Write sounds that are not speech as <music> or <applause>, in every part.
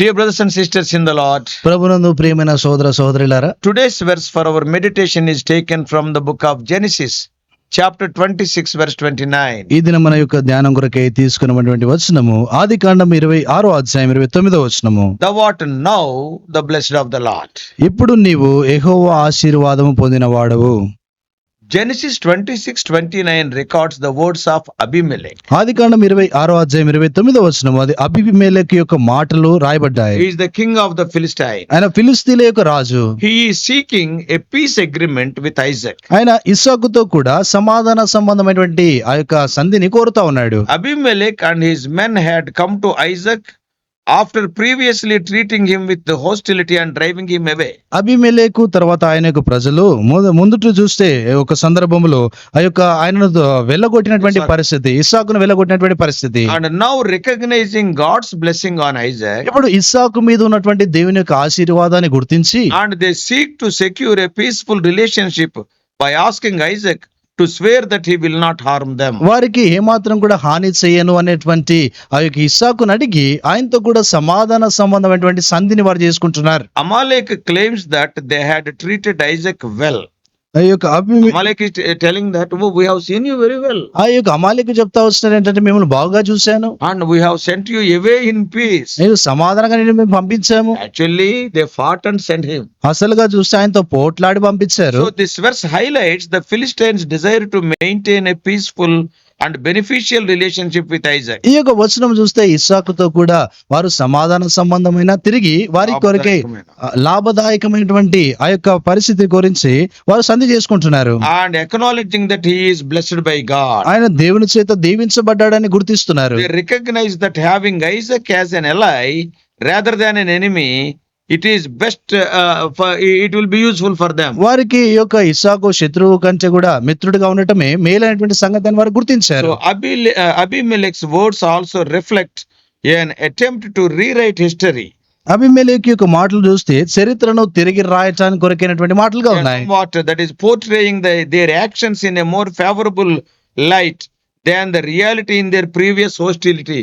Dear brothers and sisters in the Lord ప్రభునందు ప్రియమైన సోదర సోదరులారా today's verse for our meditation is taken from the book of Genesis chapter twenty six verse twenty nine ఈ దిన మన యొక్క ధ్యానం కొరకై తీసుకున్నటువంటి వచనము ఆది కాండం ఇరవై ఆరో అధ్యాయం ఇరవై తొమ్మిదో వచ్చినము the what now the blessed of the Lord ఇప్పుడు నీవు ఎహోవా ఆశీర్వాదము పొందిన వాడవు Genesis 26, 29 records the words of Abimelech. ఆది కాండం ఇరవై ఆరో అధ్యాయం ఇరవై తొమ్మిదో వచనము అది అభిమేలకి యొక్క మాటలు రాయబడ్డాయి He is the king of the Philistine. ఆయన ఫిలిస్తీన్ల యొక్క రాజు He is seeking a peace agreement with Isaac. ఆయన ఇస్సాకుతో కూడా సమాధాన సంబంధమైనటువంటి ఆ యొక్క సంధిని కోరుతా ఉన్నాడు Abimelech and his men had come to Isaac after previously treating him with hostility and driving him away అభిమేలేకు తర్వాత ఆయన యొక్క ప్రజలు ముందు చూస్తే ఒక సందర్భంలో ఆ యొక్క ఆయన వెళ్ళగొట్టినటువంటి పరిస్థితి ఇస్సాకును వెళ్ళగొట్టినటువంటి పరిస్థితి. And now recognizing God's blessing on Isaac ఇప్పుడు ఇస్సాక్ మీద ఉన్నటువంటి దేవుని యొక్క ఆశీర్వాదాన్ని గుర్తించి and they seek to secure a peaceful relationship by asking Isaac to swear that he will not harm them. వారికి ఏమాత్రం కూడా హాని చేయను అనేటువంటి ఆ యొక్క ఇస్సాకును అడిగి ఆయనతో కూడా సమాధాన సంబంధమైనటువంటి సంధిని వారు చేసుకుంటున్నారు Amalek claims that they had treated Isaac well. చెప్తా వస్తున్నారు ఏంటంటే బాగా చూశాను. And we have in peace సమాధానంగా మేము పంపించాము. Actually they and sent him అసలుగా చూస్తే పోట్లాడి పంపించారు. This verse highlights the Philistines desire to maintain a peaceful and beneficial relationship with Isaac ఈ యొక్క వచనం చూస్తే ఇస్సాకుతో కూడా వారు సమాధాన సంబంధమైన తిరిగి వారి కొరకే లాభదాయకమైనటువంటి ఆ యొక్క పరిస్థితి గురించి వారు సంధి చేసుకుంటున్నారు. And acknowledging that he is blessed by God ఆయన దేవుని చేత దీవించబడ్డాడని గుర్తిస్తున్నారు. Recognize that having Isaac as an ally rather than enemy it is best it will be useful for them వారికి ఈ యొక్క ఇసాకు శత్రువు కంటే కూడా మిత్రుడిగా ఉండటమే మేలు అనేటువంటి సంగతి అని వారు గుర్తించారు. Abimelech's words also reflect an attempt to rewrite history Abimelech యొక్క మాటలు చూస్తే చరిత్రను తిరిగి రాయటానికి కొరకైనటువంటి మాటలుగా ఉన్నాయి. What that is portraying their actions in a more favourable light than the reality in their previous hostility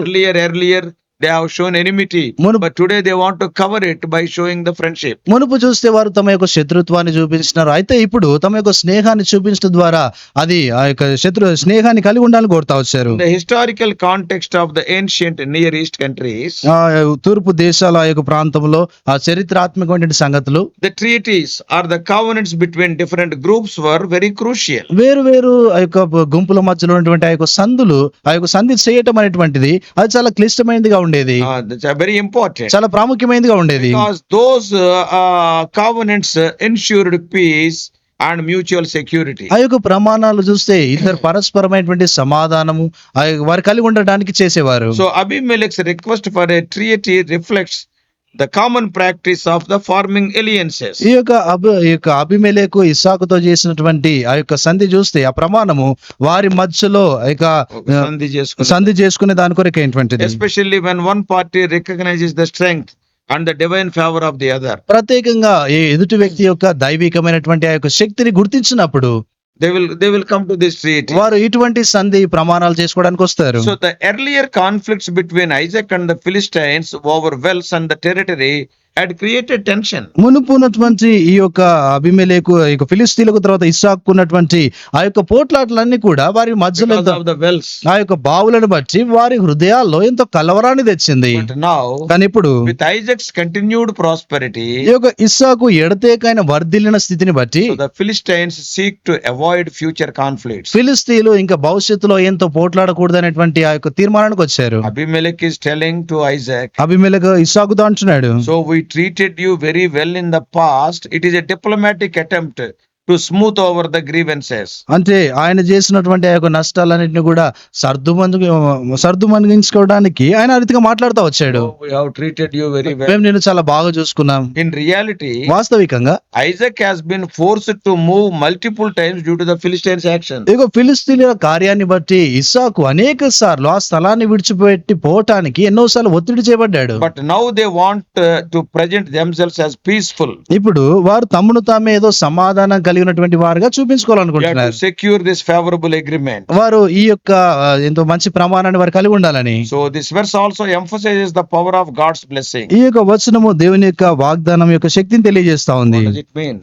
earlier earlier they have shown enmity మును but today they want to cover it by showing the friendship మునుపు చూస్తే వారు తమ యొక్క శత్రుత్వాన్ని చూపించినారు. అయితే ఇప్పుడు తమ యొక్క స్నేహాన్ని చూపించడం ద్వారా అది ఆ యొక్క శత్రు స్నేహాన్ని కలిగి ఉండాలని కోరుతా వచ్చారు. Historical context of the ancient Near East countries తూర్పు దేశాల ఆ యొక్క ప్రాంతంలో ఆ చరిత్రాత్మకమైన సంగతులు. The treaties or the covenants between different groups were very crucial వేరు వేరు ఆ యొక్క గుంపుల మధ్యలో ఉన్నటువంటి ఆ యొక్క సంధులు ఆ యొక్క సంధి చేయటం అనేటువంటిది అది చాలా క్లిష్టమైనదిగా ఉండేది. వెరీ ఇంపార్టెంట్ చాలా ప్రాముఖ్యమైనదిగా ఉండేది. Those covenants ensured peace and mutual security ఆ యొక్క ప్రమాణాలు చూస్తే ఇద్దరు <laughs> పరస్పరమైనటువంటి సమాధానము వారు కలిగి ఉండడానికి చేసేవారు. So Abimelech's request for a treaty reflects the common practice of the forming alliances. ఈ యొక్క ఈ యొక్క అభిమేలేకు ఇస్సాకుతో చేసినటువంటి ఆ యొక్క సంధి చూస్తే ఆ ప్రమాణము వారి మధ్యలో ఆ యొక్క ఒక సంధి చేసుకుని- సంధి చేసుకునే దాని కొరకు ఏంటంటిది Especially when one party recognizes the strength and the divine favor of the other. ప్రత్యేకంగా ఈ ఎదుటి వ్యక్తి యొక్క దైవికమైనటువంటి ఆ యొక్క శక్తిని గుర్తించినప్పుడు they will they will come to the street వారు ఇటువంటి సంధి ప్రమాణాలు చేసుకోవడానికి వస్తారు. So the earlier conflicts between Isaac and the Philistines over wells and the territory had created tension. మునుపు ఉన్నటువంటి ఈ యొక్క అభిమేలేకు ఈ యొక్క ఫిలిస్తీన్లకు తర్వాత ఇస్సాకు ఉన్నటువంటి ఆ యొక్క పోట్లాటలన్నీ కూడా వారి మధ్యలో. ఆ యొక్క బావులను బట్టి వారి హృదయాల్లో ఎంతో కలవరాన్ని తెచ్చింది కానీ ఇప్పుడు with Isaac's continued prosperity, ఈ యొక్క ఇస్సాకు ఎడతేకైన వర్ధిల్లిన స్థితిని బట్టి Philistines seek to avoid future conflicts. ఫిలిస్తీన్లు ఇంకా భవిష్యత్తులో ఎంతో పోట్లాడకూడదు అనేటువంటి ఆ యొక్క తీర్మానానికి వచ్చారు Abimelech is telling to Isaac, అభిమేలకు ఇస్సాకుతో అంటున్నాడు So we treated you very well in the past. It is a diplomatic attempt to smooth over the grievances అంటే ఆయన చేసినటువంటి ఆ యొక్క నష్టాలన్నింటినీ కూడా సర్దుమందు సర్దుమందించుకోవడానికి ఆయన అరితిగా మాట్లాడుతూ వచ్చాడు. ట్రీటెడ్ యూ వెరీ వెల్ మేము నేను చాలా బాగా చూసుకున్నాం. ఇన్ రియాలిటీ వాస్తవికంగా Isaac has been force to move multiple times due to the Philistines action ఇక ఫిలిస్తీన్ కార్యాన్ని బట్టి ఇస్సాకు అనేక సార్లు ఆ స్థలాన్ని విడిచిపెట్టి పోవటానికి ఎన్నో సార్లు ఒత్తిడి చేయబడ్డాడు. But now they want to present themselves has peaceful ఇప్పుడు వారు తమను తామే ఏదో సమాధానం కలిగి కలిగి వారుగా చూపించుకోవాలనుకుంటున్నారు. సెక్యూర్ దిస్ ఫేవరబుల్ అగ్రిమెంట్ వారు ఈ యొక్క ఎంతో మంచి ప్రమాణాన్ని వారు కలిగి ఉండాలని. So this verse also emphasises the power of God's blessing ఈ యొక్క వచనము దేవుని యొక్క వాగ్దానం యొక్క శక్తిని తెలియజేస్తా ఉంది.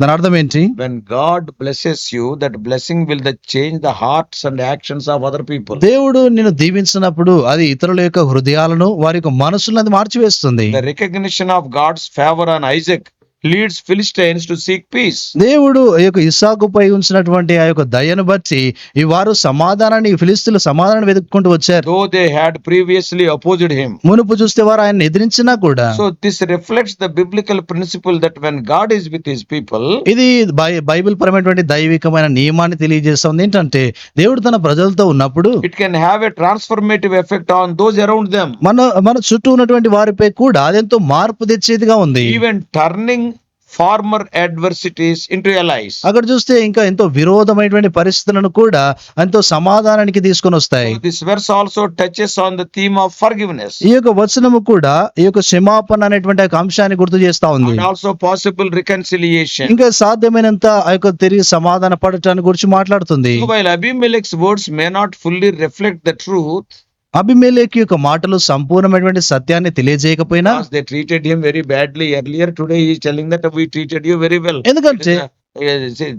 దాని అర్థం ఏంటి? When God blesses you that blessing will the change the hearts and actions of other people దేవుడు నిన్ను దీవించినప్పుడు అది ఇతరుల యొక్క హృదయాలను వారి యొక్క మనసులను మార్చివేస్తుంది. Recognition of God's favour on Isaac leads Philistines to seek peace దేవుడు ఈ యొక్క ఇసాకు పై ఉంచినటువంటి ఆ యొక్క దయను బట్టి ఈ వారు సమాధానాన్ని ఫిలిస్తులు సమాధానం వెతుక్కుంటూ వచ్చారు. They had previously opposed him మునుపు చూస్తే వారు ఆయన ఎదిరించినా కూడా so this reflects the biblical principle that when God is with his people ఇది బైబిల్ పరమైనటువంటి దైవికమైన నియమాన్ని తెలియజేస్తుంది. ఏంటంటే దేవుడు తన ప్రజలతో ఉన్నప్పుడు it can have a transformative effect on those around them మన మన చుట్టూ ఉన్నటువంటి వారిపై కూడా అదెంతో మార్పు తెచ్చేదిగా ఉంది. Even turning former adversities into allies. అక్కడ చూస్తే ఇంకా ఎంతో విరోధమైనటువంటి పరిస్థితులను కూడా ఎంతో సమాధానానికి తీసుకొని వస్తాయి. This verse also touches on the theme of forgiveness ఈ యొక్క వచనము కూడా ఈ యొక్క క్షమాపణ అనేటువంటి అంశాన్ని గుర్తు చేస్తా ఉంది. ఆల్సో పాసిబుల్ రికన్సిలియేషన్ ఇంకా సాధ్యమైనంత ఆ యొక్క తిరిగి సమాధాన పడటాన్ని గురించి మాట్లాడుతుంది. Mobile words may not fully reflect the truth అభిమేలేకి యొక్క మాటలు సంపూర్ణమైనటువంటి సత్యాన్ని తెలియజేయకపోయినా they treated him very badly earlier today ఈ telling that we treated you very well ఎందుకంటే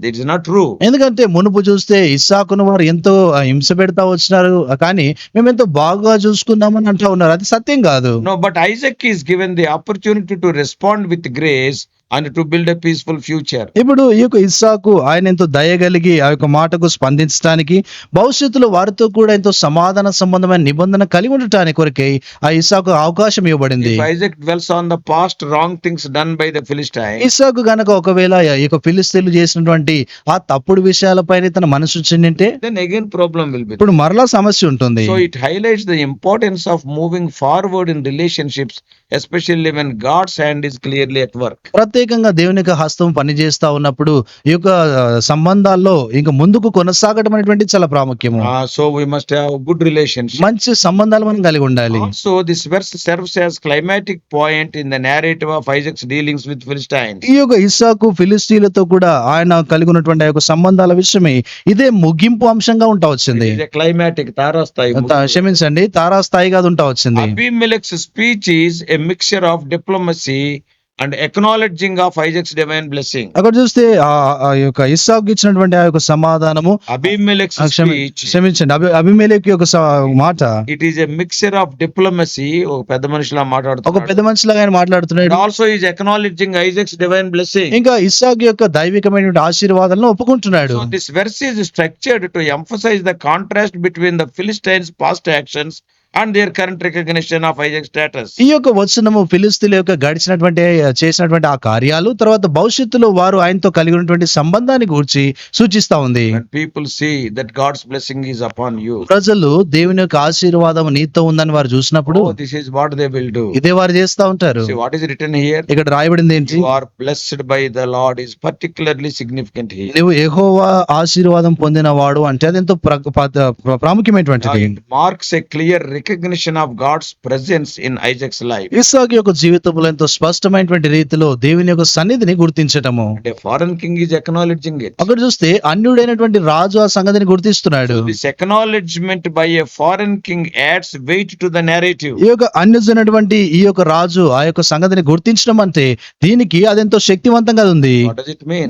ఇట్స్ ట్రూ ఎందుకంటే మునుపు చూస్తే ఇస్సాకును వారు ఎంతో హింస పెడతా వచ్చినారు కానీ మేము ఎంతో బాగా చూసుకున్నామని అంటా ఉన్నారు. అది సత్యం కాదు. No but Isaac is given the opportunity to respond with grace and to build a peaceful future ఇప్పుడు ఈ యొక్క ఇస్సాకు ఆయన ఎంతో దయగలిగి ఆ యొక్క మాటకు స్పందించడానికి భవిష్యత్తులో వారితో కూడా ఎంతో సమాధాన సంబంధమైన నిబంధన కలిగి ఉండటానికి కొరకై ఆ ఇస్సాకు అవకాశం ఇవ్వబడింది. Isaac dwells on the past wrong things done by the Philistine ఇస్సాకు గనక ఒకవేళ ఈ యొక్క ఫిలిస్తీన్లు చేసినటువంటి ఆ తప్పుడు విషయాలపై తన మనసు చెందింటే దెన్ అగైన్ ప్రాబ్లం విల్ ఇప్పుడు మరలా సమస్య ఉంటుంది. It highlights the importance of moving forward in relationships especially when God's hand is clearly at work ప్రత్యేకంగా దేవుని యొక్క హస్తం పనిచేస్తా ఉన్నప్పుడు ఈ యొక్క సంబంధాల్లో ఇంకా ముందుకు కొనసాగడం అనేటువంటి చాలా ప్రాముఖ్యం so we must have good relation మంచి సంబంధాలు మనం కలిగి ఉండాలి. So this verse serves as climatic point in the narrative of Isaac's dealings with Philistine ఈ యొక్క ఇస్సాకు ఫిలిస్టీలతో కూడా ఆయన కలిగి ఉన్నటువంటి ఆ యొక్క సంబంధాల విషయమే ఇదే ముగింపు అంశంగా ఉంటా వచ్చింది. క్లైమాటిక్ తారాస్థాయి క్షమించండి తారాస్థాయి కాదు ఉంటా వచ్చింది. Speech is a mixture of diplomacy and acknowledging of Isaac's divine blessing అక్కడ చూస్తే ఆ యొక్క ఇస్సాక్ ఇచ్చినటువంటి ఆ యొక్క సమాధానము అభిమేలక్ క్షమించండి అభిమేలక్ యొక్క మాట. It is a mixture of diplomacy ఒక పెద్ద మనిషిలా మాట్లాడుతున్నాడు. ఒక పెద్ద మనిషిలా ఆయన మాట్లాడుతున్నాడు. Also is acknowledging Isaac's divine blessing ఇంకా ఇస్సాక్ యొక్క దైవికమైనటువంటి ఆశీర్వాదాలను ఒప్పుకుంటున్నాడు. This verse is structured to emphasise the contrast between the Philistines past actions and their current recognition of Isaac status ఈ యొక్క వచనము ఫిలిస్తీన్ యొక్క గడిచినటువంటి చేసినటువంటి ఆ కార్యాలు తర్వాత భవిష్యత్తులో వారు ఆయనతో కలిగి ఉన్నటువంటి సంబంధాన్ని గురించి సూచిస్తా ఉంది. People see that God's blessing is upon you ప్రజలు దేవుని యొక్క ఆశీర్వాదం నీతో ఉందని వారు చూసినప్పుడు this is what they will do ఇదే వారు చేస్తా ఉంటారు. వాట్ ఇస్ రిటర్న్ హియర్ ఇక్కడ రాయబడింది ఏంటి? You are blessed by the Lord is particularly significant here నీవు యెహోవా ఆశీర్వాదం పొందినవాడు అంటే అది ఎంతో ప్రాముఖ్యమైనటువంటిది. Marks a clear recognition of God's presence in Isaac's life Isaac యొక్క జీవితంలో ఎంతో స్పష్టమైనటువంటి రీతిలో దేవుని యొక్క సన్నిధిని గుర్తించటము. అంటే ఫారెన్ కింగ్ ఈజ్ ఎక్నాలెడ్జింగ్ అక్కడ చూస్తే అన్యుడైనటువంటి రాజు ఆ సంగతిని గుర్తిస్తున్నాడు. This acknowledgement by a foreign king adds weight to the narrative ఈ యొక్క అన్యుడైనటువంటి ఈ యొక్క రాజు ఆ యొక్క సంగతిని గుర్తించడం అంటే దీనికి అదెంతో శక్తివంతంగా ఉంది.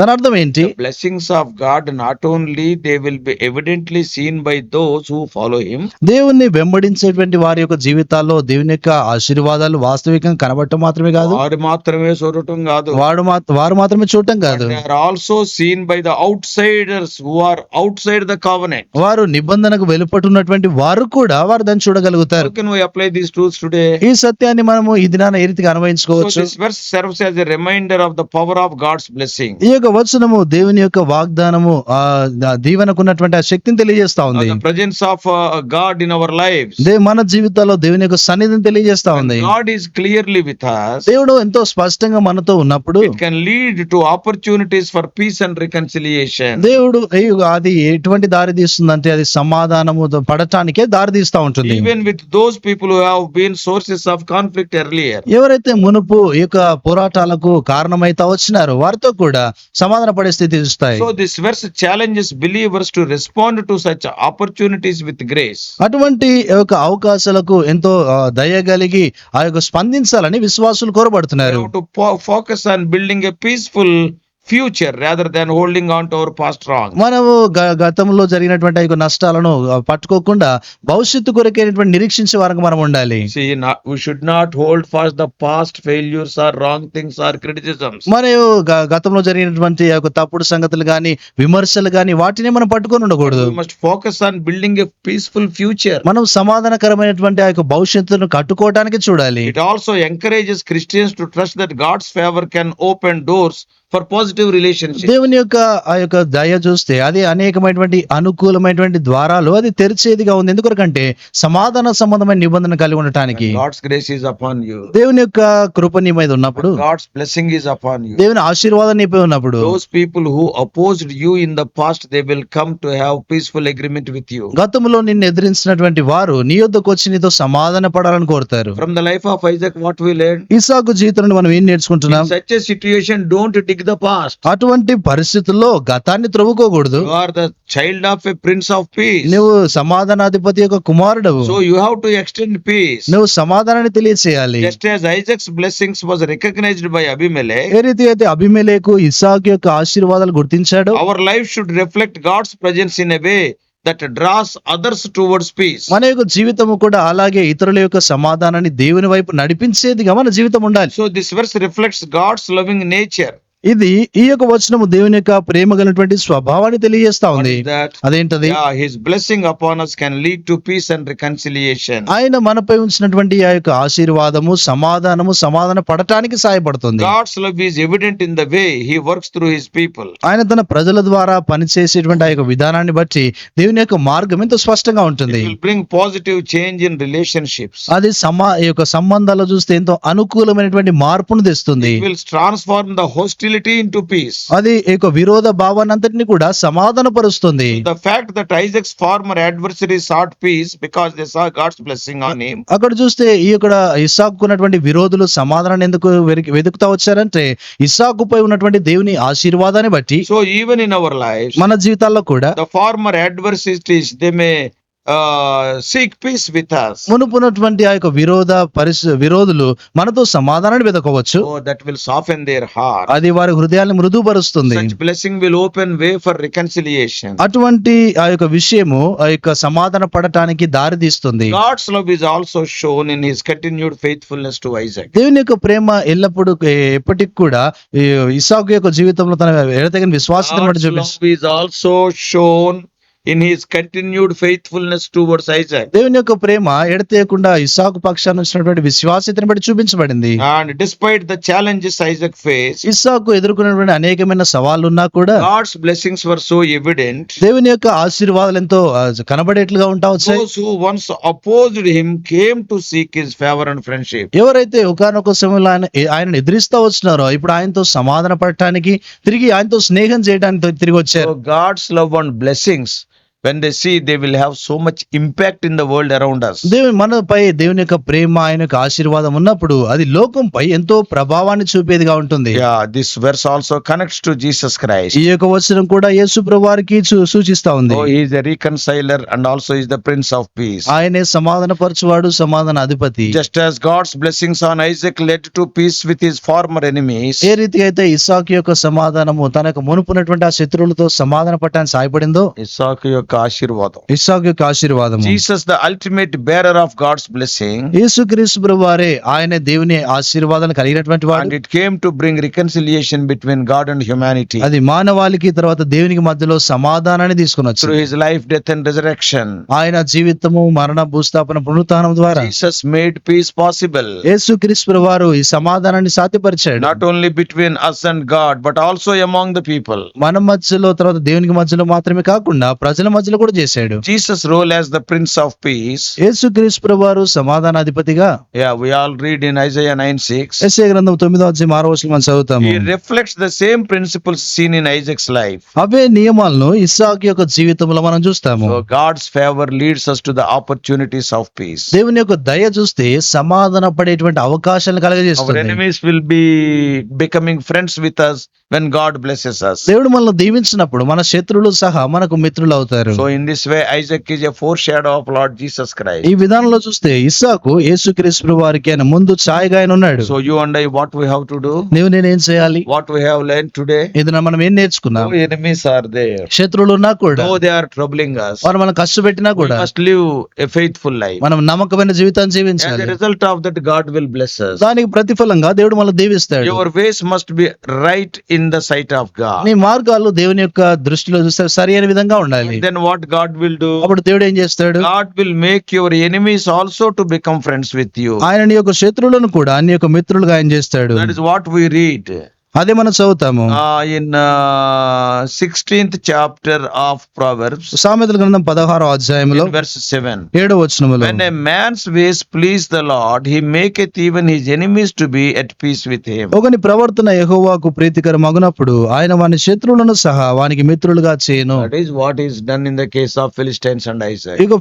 దాని అర్థం ఏంటి? Blessings of God not only they will be evidently seen by those who follow him దేవుణ్ణి వెంబడించే వెంబడించేటువంటి వారి యొక్క జీవితాల్లో దేవుని యొక్క ఆశీర్వాదాలు వాస్తవికంగా కనబడటం మాత్రమే కాదు వారు మాత్రమే చూడటం కాదు వాడు వారు మాత్రమే చూడటం కాదు they are also seen by the outsiders who are outside the covenant. వారు నిబంధనకు వెలుపటున్నటువంటి వారు కూడా వారు దాన్ని చూడగలుగుతారు we apply these truths today? ఈ సత్యాన్ని మనము ఈ దినాన ఏ రీతిగా this verse serves as a reminder of the power of God's blessing. ఈ యొక్క వచనము దేవుని యొక్క వాగ్దానము దీవెనకు ఉన్నటువంటి ఆ శక్తిని తెలియజేస్తా ఉంది uh, God in our lives. దే మన జీవితాల్లో దేవుని యొక్క సన్నిధిని తెలియజేస్తా ఉంది. గాడ్ ఈస్ క్లియర్లీ విత్ దేవుడు ఎంతో స్పష్టంగా మనతో ఉన్నప్పుడు can lead to opportunities for peace and reconciliation దేవుడు అది ఎటువంటి దారి తీస్తుంది అంటే అది సమాధానము పడటానికే దారి తీస్తా ఉంటుంది. Even with those people have been sources of conflict earlier ఎవరైతే మునుపు యొక్క పోరాటాలకు కారణమైతే వచ్చినారు వారితో కూడా సమాధాన పడే స్థితి ఇస్తాయి so this verse challenges believers to respond to such opportunities with grace అటువంటి అవకాశాలకు ఎంతో దయ కలిగి ఆ యొక్క స్పందించాలని విశ్వాసులు కోరబడుతున్నారు. Focus to building focus on future rather than holding on to our past wrong మనము గతంలో జరిగినటువంటి యొక్క నష్టాలను పట్టుకోకుండా భవిష్యత్తు కొరకే నిరీక్షించే వరకు మనం ఉండాలి. Should not hold fast the past failures or wrong things or criticism మన గతంలో జరిగినటువంటి యొక్క తప్పుడు సంగతులు కానీ విమర్శలు కానీ వాటిని మనం పట్టుకొని ఉండకూడదు. Must focus on building a peaceful future మనం సమాధానకరమైనటువంటి ఆ యొక్క భవిష్యత్తును కట్టుకోవడానికి చూడాలి. It also encourages Christians to trust that God's favour can open doors for positive relation దేవుని యొక్క ఆ యొక్క దయ చూస్తే అది అనేకమైనటువంటి అనుకూలమైనటువంటి ద్వారాలు అది తెరిచేదిగా ఉంది. ఎందుకంటే సమాధాన సంబంధమైన నిబంధన కలిగి ఉండటానికి God's grace is upon you దేవుని యొక్క కృప నీ మీద ఉన్నప్పుడు God's blessing is upon you దేవుని ఆశీర్వాదం నీపై ఉన్నప్పుడు people who opposed you in the past they will come to have peaceful agreement with you గతంలో నిన్ను ఎదిరించినటువంటి వారు నీ యొద్దకు వచ్చి నీతో సమాధాన పడాలని కోరుతారు. From the life of Isaac what we learn ఇసాకు మనం ఏం నేర్చుకుంటున్నాం? Such a situation don't take the past అటువంటి పరిస్థితుల్లో గతాన్ని త్రవ్వుకోకూడదు. Are the child of a prince of peace నువ్వు సమాధానాధిపతి యొక్క కుమారుడు so you have to extend peace నువ్వు సమాధానాన్ని తెలియజేయాలి just as Isaac's blessings was recognised by Abimelech ఏ రీతి అయితే అభిమేలేకు ఇస్సాక్ యొక్క ఆశీర్వాదాలు గుర్తించాడు our life should reflect God's presence in a way that draws others towards peace మన యొక్క జీవితం కూడా అలాగే ఇతరుల యొక్క సమాధానాన్ని దేవుని వైపు నడిపించేదిగా మన జీవితం ఉండాలి. So this verse reflects God's loving nature ఇది ఈ యొక్క వచనము దేవుని యొక్క ప్రేమ కలిగినటువంటి స్వభావాన్ని తెలియజేస్తా ఉంది? అదేంటది his blessing upon us can lead to peace and reconciliation. ఆయన మనపై ఉంచినటువంటి ఆ యొక్క ఆశీర్వాదము సమాధానము సమాధాన పడటానికి సహాయపడుతుంది God's love is evident in the way he works through his people. ఆయన తన ప్రజల ద్వారా పనిచేసేటువంటి ఆ యొక్క విధానాన్ని బట్టి దేవుని యొక్క మార్గం ఎంతో స్పష్టంగా ఉంటుంది bring positive change in relationships. అది సమా ఈ యొక్క సంబంధాలు చూస్తే ఎంతో అనుకూలమైనటువంటి మార్పును తెస్తుంది It will transform the hostility into peace అది ఒక విరోధ భావనంతటిని కూడా సమాధాన పరుస్తుంది the fact that former adversary sought peace because they saw God's blessing అక్కడ చూస్తే ఈ ఇక్కడ ఇస్సాకు ఉన్నటువంటి విరోధులు సమాధానం ఎందుకు వెతుకుతా వచ్చారంటే ఇస్సాకు పై ఉన్నటువంటి దేవుని ఆశీర్వాదాన్ని బట్టి so even in our life మన జీవితాల్లో కూడా the former adversities they may seek peace with మునుపునటువంటి ఆ యొక్క విరోధ పరిస విరోధులు మనతో సమాధానాన్ని వెతకవచ్చు. దట్ విల్ సాఫ్ ఎన్ దేర్ హార్ అది వారి హృదయాన్ని మృదుపరుస్తుంది. Blessing will open way for reconciliation అటువంటి ఆ యొక్క విషయము ఆ యొక్క సమాధాన పడటానికి దారి తీస్తుంది. God's love is also shown in his continued faithfulness to Isaac దేవుని యొక్క ప్రేమ ఎల్లప్పుడు ఎప్పటికి కూడా ఇసాక్ యొక్క జీవితంలో తన ఎడతగిన విశ్వాసం చూపిస్తుంది also shown in his continued faithfulness towards Isaac దేవుని యొక్క ప్రేమ ఎడతేయకుండా ఇసాకు పక్షాన్ని వచ్చినటువంటి విశ్వాసతను బట్టి చూపించబడింది. And despite the challenges Isaac face ఇసాకు ఎదుర్కొనేటువంటి అనేకమైన సవాళ్ళు ఉన్నా కూడా God's blessings were so evident దేవుని యొక్క ఆశీర్వాదాలు ఎంతో కనబడేట్లుగా ఉంటా వచ్చాయి. Those who once opposed him came to seek his favour and friendship ఎవరైతే ఒకానొక సమయంలో ఆయన ఆయన ఎదిరిస్తా వచ్చినారో ఇప్పుడు ఆయనతో సమాధాన పడటానికి తిరిగి ఆయనతో స్నేహం చేయడానికి తిరిగి వచ్చారు. God's love and blessings when they see they will have so much impact in the world around us దేవి మనపై దేవుని యొక్క ప్రేమ ఆయన యొక్క ఆశీర్వాదం ఉన్నప్పుడు అది లోకంపై ఎంతో ప్రభావాన్ని చూపేదిగా ఉంటుంది. This verse also connects to Jesus Christ ఈ యొక్క వచనం కూడా యేసు ప్రభువారికి సూచిస్తా ఉంది. Is the reconciler and also is the prince of peace ఆయనే సమాధాన పరచువాడు సమాధాన అధిపతి just as God's blessings on Isaac led to peace with his former enemies ఏ రీతి అయితే ఇసాక్ యొక్క సమాధానము తన యొక్క మునుపునటువంటి ఆ శత్రువులతో సమాధాన పట్టడానికి సాయపడిందో ఇసాక్ యొక్క యొక్క ఆశీర్వాదం. ఇస్సాక్ యొక్క ఆశీర్వాదం Jesus the ultimate bearer of God's blessing యేసు క్రీస్తు వారే ఆయన దేవుని ఆశీర్వాదాన్ని కలిగినటువంటి వాడు. It came to bring reconciliation between God and humanity అది మానవాళికి తర్వాత దేవునికి మధ్యలో సమాధానాన్ని తీసుకుని వచ్చారు his life death and resurrection ఆయన జీవితము మరణ భూస్థాపన పునరుత్నం ద్వారా జీసస్ మేడ్ పీస్ పాసిబుల్ యేసు క్రీస్తు వారు ఈ సమాధానాన్ని సాధ్యపరిచాడు. Not only between us and God but also among the people మన మధ్యలో తర్వాత దేవునికి మధ్యలో మాత్రమే కాకుండా ప్రజల మధ్యలో కూడా చేశాడు. Jesus role as the prince of peace యేసు క్రీస్పుర వారు సమాధాన అధిపతిగా yeah we all read in Isaiah nine six SA గ్రంథం తొమ్మిదో మనం చదువుతాం ఈ the same principles seen in Isaac's life అవే నియమాలను ఇస్సాక్ యొక్క జీవితంలో మనం చూస్తాము. God's favour leads us the opportunities of peace దేవుని యొక్క దయ చూస్తే సమాధాన పడేటువంటి అవకాశాలు కలగజేస్తుంది. Will becoming friends with us when God blesses దీవించినప్పుడు మన శత్రువులు సహా మనకు మిత్రులు అవుతారు. So in way Isaac is foreshadow of Lord Jesus Christ ఈ విధానంలో చూస్తే ఇస్సాకు యేసు క్రీస్ వారికి ఆయన ముందు ఛాయగా ఆయన ఉన్నాడు. So you and I what we have to do నువ్వు నేను ఏం చేయాలి? What we have learn today ఇది మనం ఏం నేర్చుకున్నాం ఎనిమీస్ ఆర్ దే శత్రువులు ఉన్నా కూడా నో దే ఆర్ వారు మన కష్ట పెట్టినా కూడా must live a faithful life మనం నమ్మకమైన జీవితాన్ని జీవించాలి. Result of that God will bless దానికి ప్రతిఫలంగా దేవుడు మనల్ని దీవిస్తాడు. Your ways must be right in the sight of God నీ మార్గాలు దేవుని యొక్క దృష్టిలో చూస్తే సరైన విధంగా ఉండాలి. Then and what God will do అప్పుడు దేవుడు ఏం చేస్తాడు? God will make your enemies also to become friends with you ఆయన యొక్క శత్రువులను కూడా అన్ని యొక్క మిత్రులుగా ఆయన చేస్తాడు. That is what we read అది మనం చదువుతాము ఆయన సిక్స్టీన్త్ చాప్టర్ ఆఫ్ ప్రావర్బ్స్ సామెతల గ్రంథం పదహారు అధ్యాయంలో వర్స్ సెవెన్ ఏడు వచనములు when man's ways please the Lord he make it even his enemies to be at peace with him ఒకని ప్రవర్తన యెహోవాకు ప్రీతికర మగునప్పుడు ఆయన వాని శత్రువులను సహా వానికి మిత్రులుగా చేయను. That is what is done in the case of Philistines and Isaac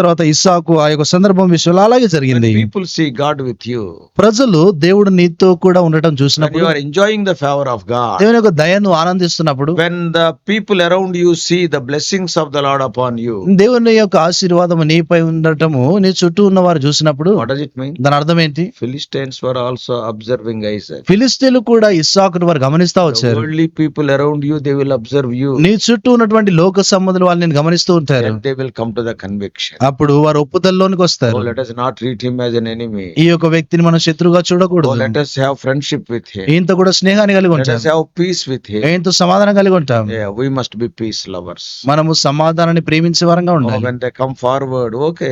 తర్వాత ఇస్సాకు ఆ యొక్క సందర్భం విషయంలో అలాగే జరిగింది. People see God with you ప్రజలు దేవుడు నీతో కూడా ఉండటం చూసినప్పుడు enjoying the favour of God దేవుని యొక్క దయను ఆనందిస్తున్నప్పుడు when the people around you see the blessings of the Lord upon you దేవుని యొక్క ఆశీర్వాదం నీపై ఉండటము నీ చుట్టూ ఉన్న వారు చూసినప్పుడు వాట్ డస్ ఇట్ మీన్ దాని అర్థం ఏంటి? Philistines were also observing Isaac ఫిలిస్తీన్లు కూడా ఇస్సాకు వారు గమనిస్తా వచ్చారు. Only people around you they will observe you నీ చుట్టూ ఉన్నటువంటి లోక సంబంధులు వాళ్ళు నేను గమనిస్తూ ఉంటారు. They will come to the conviction అప్పుడు వారు ఒప్పుదల్లోనికి వస్తారు. Let us not treat him as an enemy ఈ యొక్క వ్యక్తిని మనం శత్రుగా చూడకూడదు. Let us have friendship with him ఇంత కూడా మనలో స్నేహాన్ని కలిగి ఉంటాం. పీస్ విత్ ఎంతో సమాధానం కలిగి ఉంటాం. We must be peace lovers మనము సమాధానాన్ని ప్రేమించే వరంగా ఉండాలి. అంటే come forward okay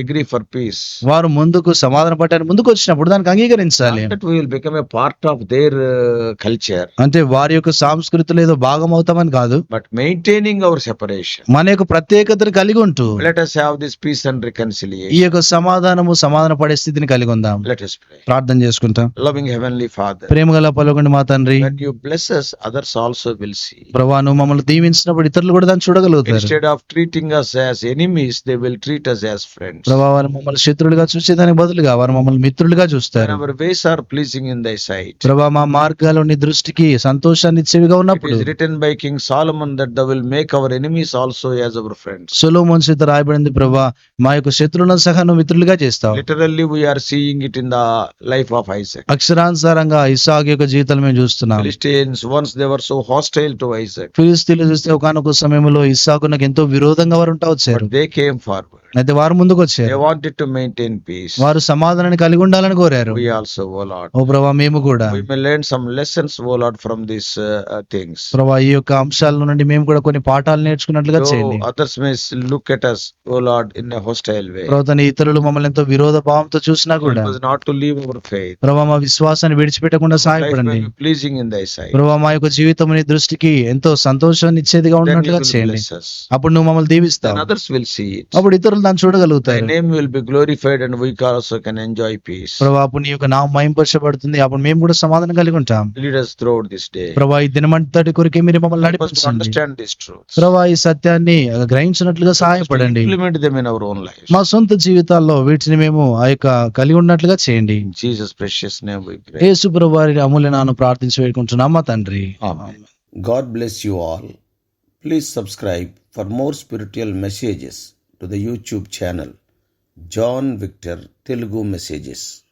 agree for peace వారు ముందుకు సమాధాన పట్టారు ముందుకు వచ్చినప్పుడు దానికి అంగీకరించాలి. Become a part of their culture అంటే వారి యొక్క సంస్కృతి లేదో భాగం అవుతామని కాదు. బట్ మెయింటైనింగ్ అవర్ సెపరేషన్ మన యొక్క ప్రత్యేకతను కలిగి ఉంటూ let us have this peace and reconciliation ఈ యొక్క సమాధానము సమాధాన పడే స్థితిని కలిగి ఉందాం. లెట్ ప్రార్థన చేసుకుంటాం లవింగ్ హెవెన్లీ ఫాదర్ ప్రేమగల పలు చూడమండి మా తండ్రి. ప్రభా నువ్వు మమ్మల్ని దీవించినప్పుడు ఇతరులు కూడా దాన్ని చూడగలుగుతారు. ప్రభా వారు మమ్మల్ని శత్రులుగా చూసే దానికి బదులుగా వారు మమ్మల్ని మిత్రులుగా చూస్తారు. Ways are pleasing in thy sight ప్రభా మా మార్గాలు దృష్టికి సంతోషాన్ని ఇచ్చేవిగా ఉన్నప్పుడు written by King Solomon that will make our enemies also as our friends సులో మనిషి రాయబడింది ప్రభా మా యొక్క శత్రులను సహా నువ్వు మిత్రులుగా చేస్తావు. Literally we are seeing it in the life of Isaac అక్షరానుసారంగా ఇసాగ్ యొక్క జీవితం వార్తలు మేము చూస్తున్నాం. సో హాస్టైల్ టు ఐసాక్ ఫిలిస్తీన్లు చూస్తే ఒకనొక సమయంలో ఇస్సాకు నాకు ఎంతో విరోధంగా వారు ఉంటా వచ్చారు. దే కేమ్ ఫార్వర్డ్ అయితే వారు ముందుకు వచ్చారు వాంటెడ్ టు మెయింటైన్ పీస్ వారు సమాధానాన్ని కలిగి ఉండాలని కోరారు. వి ఆల్సో ఓ ఓ ప్రభువా మేము కూడా. Lessons O from this things ప్రభువా ఈ యొక్క అంశాల నుండి మేము కూడా కొన్ని పాఠాలు నేర్చుకున్నట్లుగా చేయండి. Others may look at O Lord in a way తన ఇతరులు మమ్మల్ని ఎంతో విరోధ భావంతో చూసినా కూడా. ఇట్ లీవ్ అవర్ మా విశ్వాసాన్ని విడిచిపెట్టకుండా సహాయపడండి. ప్లీజింగ్ ఇన్ దై సైట్ ప్రభా మా యొక్క జీవితం నీ దృష్టికి ఎంతో సంతోషాన్ని ఇచ్చేదిగా ఉన్నట్లుగా చేయండి. అప్పుడు నువ్వు మమ్మల్ని దీవిస్తావు. అదర్స్ విల్ అప్పుడు ప్రజలు దాన్ని చూడగలుగుతారు. Name will glorified and we call also enjoy peace అప్పుడు యొక్క నామ మహిమపరచబడుతుంది అప్పుడు మేము కూడా సమాధానం కలిగి ఉంటాం. లీడ్ అస్ డే ప్రభు ఈ దినం అంతటి మీరు మమ్మల్ని నడిపించండి. అండర్స్టాండ్ ఈ సత్యాన్ని గ్రహించినట్లుగా సహాయపడండి. మా సొంత జీవితాల్లో వీటిని మేము ఆ యొక్క కలిగి ఉన్నట్లుగా చేయండి. Jesus precious name we pray యేసు ప్రభు అమూల్య నామను ప్రార్థించి వేడుకుంటున్నాం మా తండ్రి ఆమేన్ God bless you all please subscribe for more spiritual messages to the YouTube channel John Victor Telugu Messages.